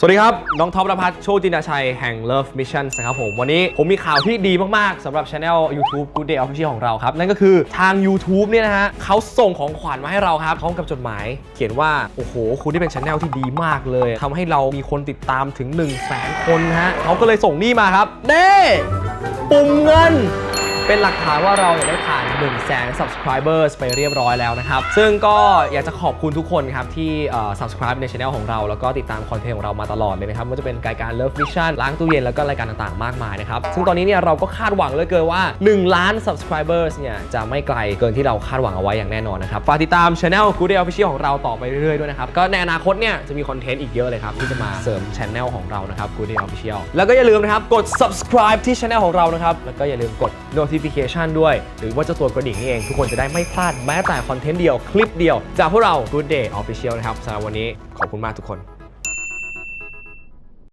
สวัสดีครับ น้องท็อปรพัฒน์โชติจินาชัยแห่ง Love Mission นะครับผม วันนี้ผมมีข่าวที่ดีมาก ๆสำหรับช anel YouTube Good Day Official ของเราครับ นั่นก็คือทาง YouTube เนี่ยนะฮะเขาส่งของขวัญมาให้เราครับพร้อมกับจดหมาย เขียนว่า โอ้โห คุณที่เป็นช anel ที่ดีมากเลยทำให้เรามีคนติดตามถึง 1 0 0 0 0แสนคนฮะเขาก็เลยส่งนี่มาครับเด้ปุ่มเงิน เป็นหลักฐานว่าเราเนี่ยได้ผ่าน1 0 0 0 0แสน subscribers ไปเรียบร้อยแล้วนะครับ ซึ่งก็อยากจะขอบคุณทุกคนครับ ที่ subscribe ในช anel ของเรา แล้วก็ติดตามคอนเทนต์ของเรามาตลอดเลยนะครับไม่ว่าจะเป็นรายการ Love Vision ล้างตู้เย็นแล้วก็รายการต่างๆ มากมายนะครับ ซึ่งตอนนี้เนี่ยเราก็คาดหวังเลยเกินว่า 1 ล้าน subscribers เนี่ยจะไม่ไกลเกินที่เราคาดหวังเอาไว้อย่างแน่นอนนะครับฝากติดตาม channel Good Day Official ของเราต่อไปเรื่อยๆด้วยนะครับก็ในอนาคตเนี่ยจะมีคอนเทนต์อีกเยอะเลยครับที่จะมาเสริม channel ของเรานะครับ Good Day Official แล้วก็อย่าลืมนะครับกด subscribe ที่ channel ของเรานะครับแล้วก็อย่าลืมกด notification ด้วย หรือว่าเจ้าตัวกระดิ่งนี่เอง ทุกคนจะได้ไม่พลาดแม้แต่คอนเทนต์เดียว คลิปเดียว จากพวกเรา Good Day Official นะครับสำหรับวันนี้ขอบคุณมากทุกคน